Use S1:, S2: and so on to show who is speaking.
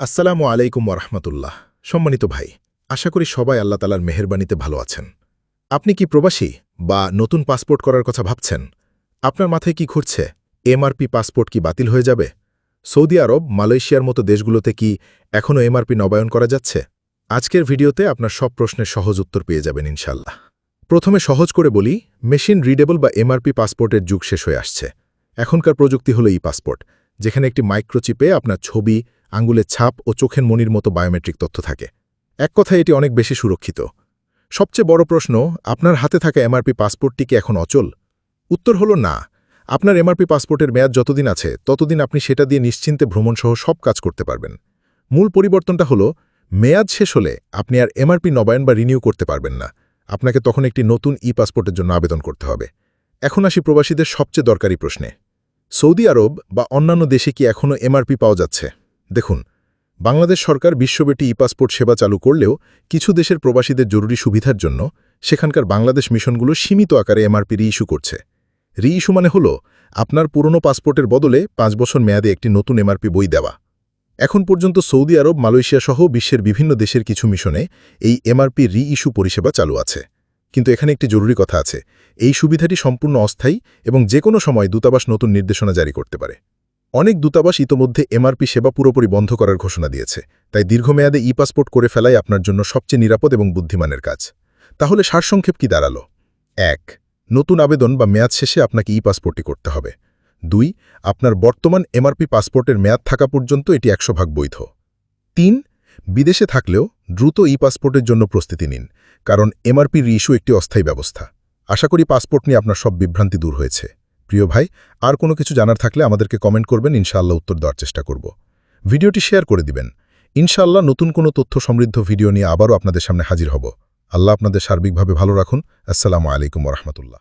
S1: আসসালামু আলাইকুম ওরহমতুল্লাহ সম্মানিত ভাই, আশা করি সবাই আল্লাহ তালার মেহেরবানিতে ভালো আছেন। আপনি কি প্রবাসী বা নতুন পাসপোর্ট করার কথা ভাবছেন? আপনার মাথায় কি ঘুরছে? এমআরপি পাসপোর্ট কি বাতিল হয়ে যাবে? সৌদি আরব, মালয়েশিয়ার মতো দেশগুলোতে কি এখনও এমআরপি নবায়ন করা যাচ্ছে? আজকের ভিডিওতে আপনার সব প্রশ্নের সহজ উত্তর পেয়ে যাবেন ইনশাল্লাহ প্রথমে সহজ করে বলি, মেশিন রিডেবল বা এমআরপি পাসপোর্টের যুগ শেষ হয়ে আসছে। এখনকার প্রযুক্তি হলো ই পাসপোর্ট যেখানে একটি মাইক্রোচিপে আপনার ছবি আঙ্গুলের ছাপ ও চোখের মনির মতো বায়োমেট্রিক তথ্য থাকে। এক কথায় এটি অনেক বেশি সুরক্ষিত। সবচেয়ে বড় প্রশ্ন, আপনার হাতে থাকা এমআরপি পাসপোর্টটি কি এখন অচল? উত্তর হলো না। আপনার এমআরপি পাসপোর্টের মেয়াদ যতদিন আছে, ততদিন আপনি সেটা দিয়ে নিশ্চিন্তে ভ্রমণসহ সব কাজ করতে পারবেন। মূল পরিবর্তনটা হলো, মেয়াদ শেষ হলে আপনি আর এমআরপি নবায়ন বা রিনিউ করতে পারবেন না। আপনাকে তখন একটি নতুন ই পাসপোর্টের জন্য আবেদন করতে হবে। এখন আসি প্রবাসীদের সবচেয়ে দরকারি প্রশ্নে। সৌদি আরব বা অন্যান্য দেশে কি এখনও এমআরপি পাওয়া যাচ্ছে? দেখুন, বাংলাদেশ সরকার বিশ্বব্যাপী ই পাসপোর্ট সেবা চালু করলেও কিছু দেশের প্রবাসীদের জরুরি সুবিধার জন্য সেখানকার বাংলাদেশ মিশনগুলো সীমিত আকারে এমআরপি রি ইস্যু করছে। রি ইস্যু মানে হল আপনার পুরনো পাসপোর্টের বদলে পাঁচ বছর মেয়াদে একটি নতুন এমআরপি বই দেওয়া। এখন পর্যন্ত সৌদি আরব মালয়েশিয়া সহ বিশ্বের বিভিন্ন দেশের কিছু মিশনে এই এমআরপি রি ইস্যু পরিষেবা চালু আছে। কিন্তু এখানে একটি জরুরি কথা আছে। এই সুবিধাটি সম্পূর্ণ অস্থায়ী এবং যে কোনো সময় দূতাবাস নতুন নির্দেশনা জারি করতে পারে। অনেক দূতাবাস ইতোমধ্যে এমআরপি সেবা পুরোপুরি বন্ধ করার ঘোষণা দিয়েছে। তাই দীর্ঘমেয়াদে ই পাসপোর্ট করে ফেলাই আপনার জন্য সবচেয়ে নিরাপদ এবং বুদ্ধিমানের কাজ। তাহলে সারসংক্ষেপ কি দাঁড়াল? এক, নতুন আবেদন বা মেয়াদ শেষে আপনাকে ই পাসপোর্টটি করতে হবে। দুই, আপনার বর্তমান এমআরপি পাসপোর্টের মেয়াদ থাকা পর্যন্ত এটি একশো ভাগ বৈধ। তিন, বিদেশে থাকলেও দ্রুত ই পাসপোর্টের জন্য প্রস্তুতি নিন, কারণ এমআরপি রিইস্যু একটি অস্থায়ী ব্যবস্থা। আশা করি পাসপোর্ট নিয়ে আপনার সব বিভ্রান্তি দূর হয়েছে। প্রিয় ভাই, আর কোনো কিছু জানার থাকলে আমাদেরকে কমেন্ট করবেন, ইনশাআল্লাহ উত্তর দেওয়ার চেষ্টা করব। ভিডিওটি শেয়ার করে দিবেন। ইনশাআল্লাহ নতুন কোনো তথ্য সমৃদ্ধ ভিডিও নিয়ে আবারও আপনাদের সামনে হাজির হব। আল্লাহ আপনাদের সার্বিকভাবে ভালো রাখুন। আসসালামু আলাইকুম রহমতুল্লাহ।